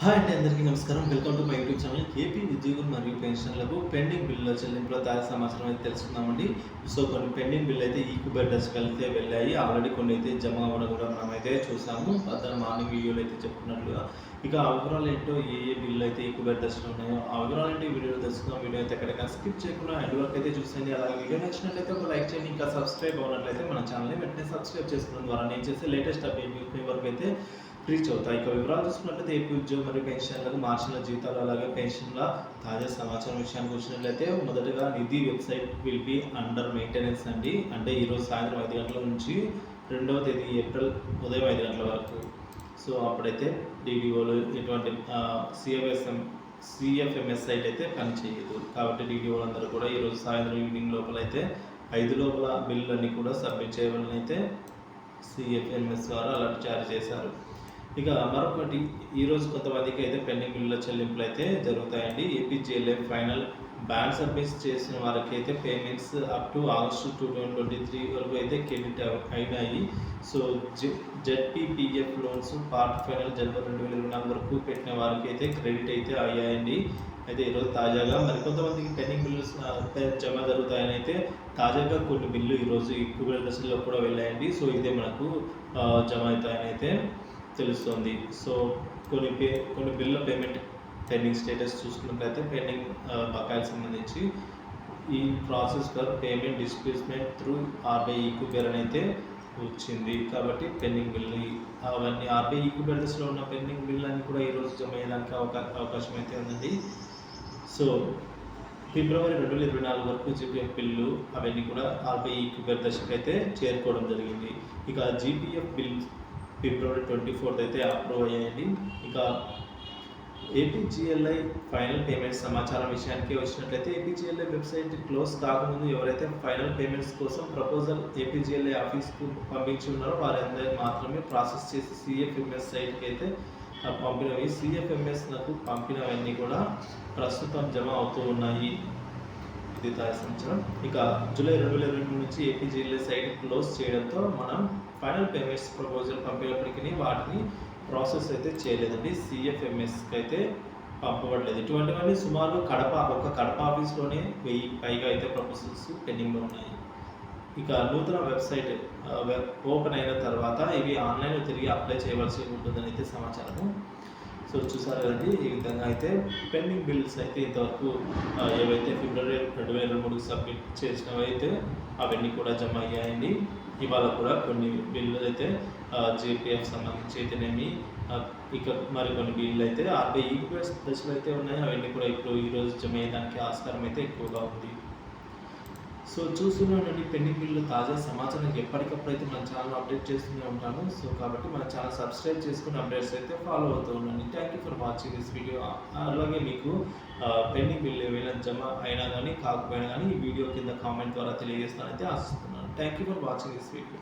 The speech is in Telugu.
హాయ్ అండి అందరికీ నమస్కారం. Welcome to my YouTube channel. AP ఉద్యోగులు మరియు పెన్షన్లకు పెండింగ్ బిల్లుల చెల్లింపుల తాజా సమాచారం అయితే తెలుసుకుందామండి. సో కొన్ని పెండింగ్ బిల్లు అయితే ఈక్యూబర్ డెస్క్ అయితే వెళ్ళాయి. ఆల్రెడీ కొన్ని అయితే జమ అవ్వడం కూడా మనం అయితే చూసాము. అతను మార్నింగ్ వీడియోలో అయితే చెప్పుకున్నట్లుగా. ఇక ఆ వివరాలు ఏంటో ఏ ఏ బిల్లు అయితే ఈక్యూబర్ డెస్క్లో ఉన్నాయో ఆ వివరాలు ఏంటి వీడియో తెలుసుకున్నాం వీడియో అయితే ఎక్కడికైనా స్కిప్ చేయకుండా ఎండ్ వరకు అయితే చూసండి అలాగే వీడియో నచ్చినట్లయితే ఒక లైక్ చేయండి. ఇంకా సబ్స్క్రైబ్ అవ్వనట్లయితే మన ఛానల్ని వెంటనే సబ్స్క్రైబ్ చేసుకోవడం ద్వారా నేను చేసే లేటెస్ట్ అప్డేట్ వరకు అయితే రీచ్ అవుతాయి ఇక వివరాలు చూసుకున్నట్లయితే ఏపీ ఉద్యోగం మరియు పెన్షన్లకు మార్చిన జీతాలు అలాగే పెన్షన్ల తాజా సమాచారం విషయానికి వచ్చినట్లయితే మొదటగా Nidhi website will be under maintenance అండి. అంటే ఈరోజు సాయంత్రం ఐదు గంటల నుంచి రెండవ తేదీ ఏప్రిల్ ఉదయం ఐదు గంటల వరకు. సో అప్పుడైతే డీడీఓలు ఎటువంటి సిఎఫ్ఎస్ఎం సిఎఫ్ఎంఎస్ సైట్ అయితే పనిచేయదు కాబట్టి డీడీఓలు అందరూ కూడా ఈరోజు సాయంత్రం ఈవినింగ్ లోపల అయితే ఐదు లోపల బిల్లులన్నీ కూడా సబ్మిట్ చేయవాలని అయితే సిఎఫ్ఎంఎస్ ద్వారా అలర్ట్ జారీ చేశారు. ఇక మరొకటి ఈరోజు కొంతమందికి అయితే పెండింగ్ బిల్లుల చెల్లింపులు అయితే జరుగుతాయండి. ఏపీజేఎల్ఏ ఫైనల్ బ్యాంక్ సర్వీస్ చేసిన వారికి అయితే payments up to August two thousand twenty three వరకు అయితే క్రెడిట్ అయినాయి. So ZPPF loans part final జనవరి రెండు వేల ఇరవై నాలుగు వరకు పెట్టిన వారికి అయితే క్రెడిట్ అయితే అయ్యాయండి. అయితే ఈరోజు తాజాగా మరి కొంతమందికి పెండింగ్ బిల్లుస్ జమ జరుగుతాయని అయితే తాజాగా కొన్ని బిల్లు ఈరోజు ఎక్కువ దశలో కూడా వెళ్ళాయండి. సో ఇదే మనకు జమ అవుతాయని అయితే తెలుస్తుంది. సో కొన్ని పే కొన్ని బిల్లుల పేమెంట్ పెండింగ్ స్టేటస్ చూసుకున్నట్లయితే పెండింగ్ బకాయిలకు సంబంధించి ఈ process for payment displacement through RBI eKuber అని అయితే వచ్చింది. కాబట్టి పెండింగ్ బిల్లు అవన్నీ ఆర్బీఐ ఈక్యూబేర్స్లో ఉన్న పెండింగ్ బిల్లు అన్ని కూడా ఈరోజు జమ అయ్యడానికి అవకాశం అవకాశం అయితే ఉందండి. సో ఫిబ్రవరి రెండు వేల ఇరవై నాలుగు వరకు జీపీఎఫ్ బిల్లు అవన్నీ కూడా ఆర్బీఐ ఈక్యూబేర్ దశకు అయితే చేరుకోవడం జరిగింది. ఇక జీపీఎఫ్ బిల్ ఫిబ్రవరి ట్వంటీ ఫోర్త్ అయితే అప్రూవ్ అయ్యాయండి. ఇక ఏపీజీఎల్ఐ ఫైనల్ పేమెంట్స్ సమాచారం విషయానికి వచ్చినట్లయితే ఏపీజీఎల్ఐ వెబ్సైట్ క్లోజ్ కాకముందు ఎవరైతే ఫైనల్ పేమెంట్స్ కోసం ప్రపోజల్ ఏపీజీఎల్ఐ ఆఫీస్కు పంపించి ఉన్నారో వారందరూ మాత్రమే ప్రాసెస్ చేసి సిఎఫ్ఎంఎస్ సైట్కి అయితే పంపినవి. సిఎఫ్ఎంఎస్ నాకు పంపినవన్నీ కూడా ప్రస్తుతం జమ అవుతూ ఉన్నాయి. ఇది సంవత్సరం ఇక జూలై రెండు వేల ఇరవై మూడు నుంచి ఏపీజీఎల్ఏ సైట్ క్లోజ్ చేయడంతో మనం ఫైనల్ పేమెంట్స్ ప్రపోజల్ పంపినప్పటికీ వాటిని ప్రాసెస్ అయితే చేయలేదండి. సిఎఫ్ఎంఎస్కి అయితే పంపబడలేదు. ఇటువంటివన్నీ సుమారు కడప ఒక కడప ఆఫీస్లోనే వెయ్యి పైగా అయితే ప్రపోజల్స్ పెండింగ్లో ఉన్నాయి. ఇక నూతన వెబ్సైట్ ఓపెన్ అయిన తర్వాత ఇవి ఆన్లైన్లో తిరిగి అప్లై చేయవలసి ఉంటుందని అయితే సమాచారము. సో చూసారు కదండి. ఈ విధంగా అయితే పెండింగ్ బిల్స్ అయితే ఇంతవరకు ఏవైతే ఫిబ్రవరి రెండు వేల ఇరవై మూడుకి సబ్మిట్ చేసినవి అయితే అవన్నీ కూడా జమ అయ్యాయండి. ఇవాళ కూడా కొన్ని బిల్లు అయితే జేపీఎఫ్ సంబంధించి అయితేనేమి ఇక మరికొన్ని బిల్లు అయితే ఆర్బీఐ ఈక్వేస్ దశలు అయితే ఉన్నాయి. అవన్నీ కూడా ఇప్పుడు ఈరోజు జమ అయ్యడానికి ఆస్కారం అయితే ఎక్కువగా ఉంది. సో చూస్తున్నానండి పెండింగ్ బిల్లు తాజా సమాచారం ఎప్పటికప్పుడు అయితే మన ఛానల్ అప్డేట్ చేస్తూనే ఉంటాను. సో కాబట్టి మన ఛానల్ సబ్స్క్రైబ్ చేసుకుని అప్డేట్స్ అయితే ఫాలో అవుతూ ఉండండి. Thank you for watching this video అలాగే మీకు పెండింగ్ బిల్లు ఏమైనా జమ అయినా కానీ కాకపోయినా కానీ ఈ వీడియో కింద కామెంట్ ద్వారా తెలియజేస్తానైతే ఆశిస్తున్నాను. Thank you for watching this video